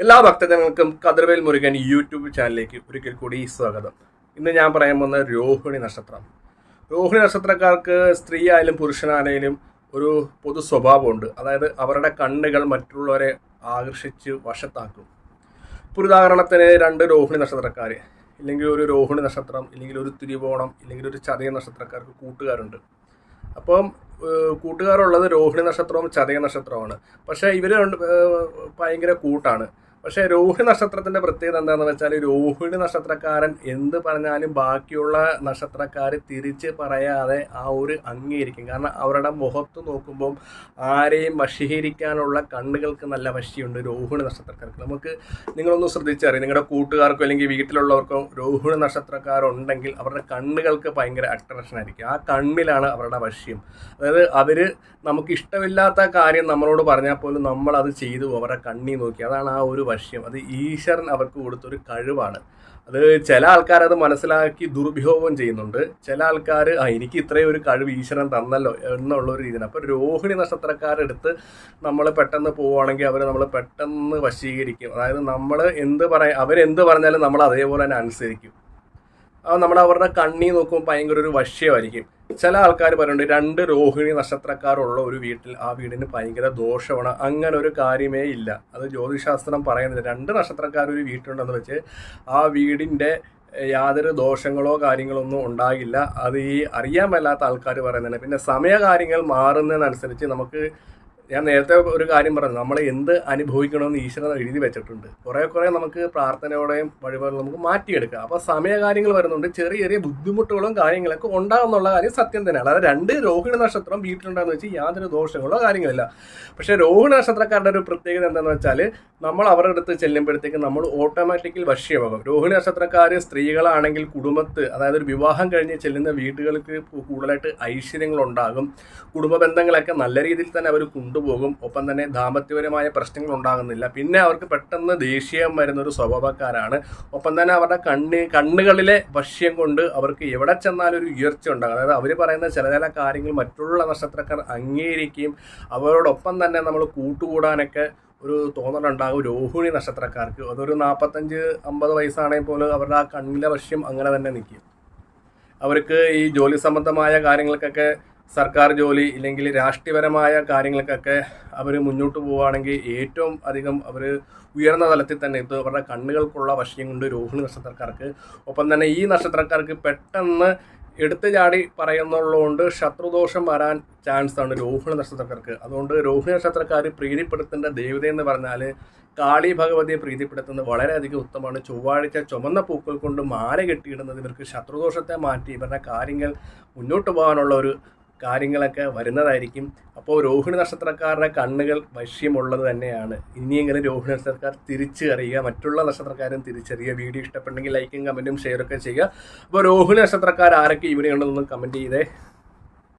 എല്ലാ ഭക്തജനങ്ങൾക്കും കതിർവേൽ മുരുകൻ യൂട്യൂബ് ചാനലിലേക്ക് ഒരിക്കൽ കൂടി സ്വാഗതം. ഇന്ന് ഞാൻ പറയാൻ പോകുന്ന രോഹിണി നക്ഷത്രം. രോഹിണി നക്ഷത്രക്കാർക്ക് സ്ത്രീ ആയാലും പുരുഷനായാലും ഒരു പൊതു സ്വഭാവമുണ്ട്. അതായത് അവരുടെ കണ്ണുകൾ മറ്റുള്ളവരെ ആകർഷിച്ച് വശത്താക്കും. ഇപ്പോൾ ഉദാഹരണത്തിന് രണ്ട് രോഹിണി നക്ഷത്രക്കാർ ഇല്ലെങ്കിൽ ഒരു രോഹിണി നക്ഷത്രം ഇല്ലെങ്കിൽ ഒരു തിരുവോണം ഇല്ലെങ്കിൽ ഒരു ചതയ നക്ഷത്രക്കാർക്ക് കൂട്ടുകാരുണ്ട്. അപ്പം കൂട്ടുകാരുള്ളത് രോഹിണി നക്ഷത്രവും ചതയ നക്ഷത്രവുമാണ്. പക്ഷേ ഇവർ ഭയങ്കര കൂട്ടാണ്. പക്ഷേ രോഹിണി നക്ഷത്രത്തിന്റെ പ്രത്യേകത എന്താണെന്ന് വെച്ചാൽ രോഹിണി നക്ഷത്രക്കാരൻ എന്ത് പറഞ്ഞാലും ബാക്കിയുള്ള നക്ഷത്രക്കാർ തിരിച്ച് പറയാതെ ആ ഒരു അംഗീകരിക്കും. കാരണം അവരുടെ മുഖത്ത് നോക്കുമ്പോൾ ആരെയും വശീകരിക്കാനുള്ള കണ്ണുകൾക്ക് നല്ല വശിയുണ്ട് രോഹിണി നക്ഷത്രക്കാർക്ക്. നമുക്ക് നിങ്ങളൊന്ന് ശ്രദ്ധിച്ചറിയാം. നിങ്ങളുടെ കൂട്ടുകാർക്കോ അല്ലെങ്കിൽ വീട്ടിലുള്ളവർക്കോ രോഹിണി നക്ഷത്രക്കാരുണ്ടെങ്കിൽ അവരുടെ കണ്ണുകൾക്ക് ഭയങ്കര അട്രാക്ഷൻ ആയിരിക്കും. ആ കണ്ണിലാണ് അവരുടെ വശ്യം. അതായത് അവർ നമുക്ക് ഇഷ്ടമില്ലാത്ത കാര്യം നമ്മളോട് പറഞ്ഞാൽ പോലും നമ്മൾ അത് ചെയ്തു അവരുടെ കണ്ണി നോക്കി. അതാണ് ആ ഒരു വശ്യം അത് ഈശ്വരൻ അവർക്ക് കൊടുത്തൊരു കഴിവാണ്. അത് ചില ആൾക്കാർ അത് മനസ്സിലാക്കി ദുർഭ്യോഗം ചെയ്യുന്നുണ്ട്. ചില ആൾക്കാർ ആ എനിക്ക് ഇത്രയും ഒരു കഴിവ് ഈശ്വരൻ തന്നല്ലോ എന്നുള്ള ഒരു രീതിയാണ് അപ്പോൾ രോഹിണി നക്ഷത്രക്കാരെടുത്ത് നമ്മൾ പെട്ടെന്ന് പോവുകയാണെങ്കിൽ അവർ നമ്മൾ പെട്ടെന്ന് വശീകരിക്കും. അതായത് നമ്മൾ എന്ത് പറയാം അവരെന്ത് പറഞ്ഞാലും നമ്മൾ അതേപോലെ തന്നെ അനുസരിക്കും. അത് നമ്മൾ അവരുടെ കണ്ണി നോക്കുമ്പോൾ ഭയങ്കര ഒരു വശ്യമായിരിക്കും. ചില ആൾക്കാർ പറയുന്നുണ്ട് രണ്ട് രോഹിണി നക്ഷത്രക്കാരുള്ള ഒരു വീട്ടിൽ ആ വീടിന് ഭയങ്കര ദോഷമാണ്. അങ്ങനെ ഒരു കാര്യമേ ഇല്ല. അത് ജ്യോതിശാസ്ത്രം പറയുന്നില്ല. രണ്ട് നക്ഷത്രക്കാർ ഒരു വീട്ടിലുണ്ടെന്ന് വെച്ച് ആ വീടിന്റെ യാതൊരു ദോഷങ്ങളോ കാര്യങ്ങളോ ഒന്നും ഉണ്ടാകില്ല. അത് ഈ അറിയാൻ മേലാത്ത ആൾക്കാർ പറയുന്നുണ്ട്. പിന്നെ സമയകാര്യങ്ങൾ മാറുന്നതിനനുസരിച്ച് നമുക്ക് ഞാൻ നേരത്തെ ഒരു കാര്യം പറഞ്ഞു. നമ്മൾ എന്ത് അനുഭവിക്കണമെന്ന് ഈശ്വരൻ എഴുതി വെച്ചിട്ടുണ്ട്. കുറേ കുറേ നമുക്ക് പ്രാർത്ഥനയോടെയും വഴിപാടും നമുക്ക് മാറ്റിയെടുക്കാം. അപ്പോൾ സമയകാര്യങ്ങൾ വരുന്നുണ്ട്. ചെറിയ ചെറിയ ബുദ്ധിമുട്ടുകളും കാര്യങ്ങളൊക്കെ ഉണ്ടാകുന്നുള്ള കാര്യം സത്യം തന്നെയാണ്. അതായത് രണ്ട് രോഹിണി നക്ഷത്രം വീട്ടിലുണ്ടെന്ന് വെച്ചാൽ യാതൊരു ദോഷങ്ങളോ കാര്യങ്ങളില്ല. പക്ഷേ രോഹിണി നക്ഷത്രക്കാരുടെ ഒരു പ്രത്യേകത എന്താണെന്ന് വെച്ചാൽ നമ്മൾ അവരുടെ അടുത്ത് ചെല്ലുമ്പോഴത്തേക്ക് നമ്മൾ ഓട്ടോമാറ്റിക്കൽ വശ്യമാകും രോഹിണി നക്ഷത്രക്കാർ സ്ത്രീകളാണെങ്കിൽ കുടുംബത്ത് അതായത് ഒരു വിവാഹം കഴിഞ്ഞ് ചെല്ലുന്ന വീടുകൾക്ക് കൂടുതലായിട്ട് ഐശ്വര്യങ്ങളുണ്ടാകും കുടുംബ ബന്ധങ്ങളൊക്കെ നല്ല രീതിയിൽ തന്നെ അവർ കൊണ്ടുപോകും ഒപ്പം തന്നെ ദാമ്പത്യപരമായ പ്രശ്നങ്ങൾ ഉണ്ടാകുന്നില്ല പിന്നെ അവർക്ക് പെട്ടെന്ന് ദേഷ്യം വരുന്ന ഒരു സ്വഭാവക്കാരാണ്. ഒപ്പം തന്നെ അവരുടെ കണ്ണ് കണ്ണുകളിലെ ഭക്ഷ്യം കൊണ്ട് അവർക്ക് എവിടെ ചെന്നാലും ഒരു ഉയർച്ച ഉണ്ടാകും. അതായത് അവർ പറയുന്ന ചില ചില കാര്യങ്ങൾ മറ്റുള്ള നക്ഷത്രക്കാർ അംഗീകരിക്കുകയും അവരോടൊപ്പം തന്നെ നമ്മൾ കൂട്ടുകൂടാനൊക്കെ ഒരു തോന്നലുണ്ടാകും രോഹിണി നക്ഷത്രക്കാർക്ക്. അതൊരു നാൽപ്പത്തഞ്ച് അമ്പത് വയസ്സാണെങ്കിൽ പോലും അവരുടെ ആ കണ്ണിലെ ഭക്ഷ്യം അങ്ങനെ തന്നെ നിൽക്കും. അവർക്ക് ഈ ജോലി സംബന്ധമായ കാര്യങ്ങൾക്കൊക്കെ സർക്കാർ ജോലി ഇല്ലെങ്കിൽ രാഷ്ട്രീയപരമായ കാര്യങ്ങൾക്കൊക്കെ അവർ മുന്നോട്ട് പോവുകയാണെങ്കിൽ ഏറ്റവും അധികം അവർ ഉയർന്ന തലത്തിൽ തന്നെ ഇത് അവരുടെ കണ്ണുകൾക്കുള്ള വശ്യം കൊണ്ട് രോഹിണി നക്ഷത്രക്കാർക്ക്. ഒപ്പം തന്നെ ഈ നക്ഷത്രക്കാർക്ക് പെട്ടെന്ന് എടുത്തു ചാടി പറയുന്നുള്ളതുകൊണ്ട് ശത്രുദോഷം വരാൻ ചാൻസ് ആണ് രോഹിണി നക്ഷത്രക്കാർക്ക്. അതുകൊണ്ട് രോഹിണി നക്ഷത്രക്കാർ പ്രീതിപ്പെടുത്തേണ്ട ദേവത എന്ന് പറഞ്ഞാൽ കാളി ഭഗവതിയെ പ്രീതിപ്പെടുത്തുന്നത് വളരെയധികം ഉത്തമമാണ്. ചൊവ്വാഴ്ച ചുമന്ന പൂക്കൾ കൊണ്ട് മാല കെട്ടിയിടുന്നത് ഇവർക്ക് ശത്രുദോഷത്തെ മാറ്റി ഇവരുടെ കാര്യങ്ങൾ മുന്നോട്ട് പോകാനുള്ള ഒരു കാര്യങ്ങളൊക്കെ വരുന്നതായിരിക്കും. അപ്പോൾ രോഹിണി നക്ഷത്രക്കാരുടെ കണ്ണുകൾ വശ്യമുള്ളത് തന്നെയാണ്. ഇനിയെങ്കിലും രോഹിണി നക്ഷത്രക്കാർ തിരിച്ചറിയുക മറ്റുള്ള നക്ഷത്രക്കാരും തിരിച്ചറിയുക വീഡിയോ ഇഷ്ടപ്പെട്ടെങ്കിൽ ലൈക്കും കമന്റും ഷെയറൊക്കെ ചെയ്യുക. അപ്പോൾ രോഹിണി നക്ഷത്രക്കാർ ആരൊക്കെ ഇവിടെ ഉണ്ടെന്നൊന്ന് കമന്റ് ചെയ്തേ.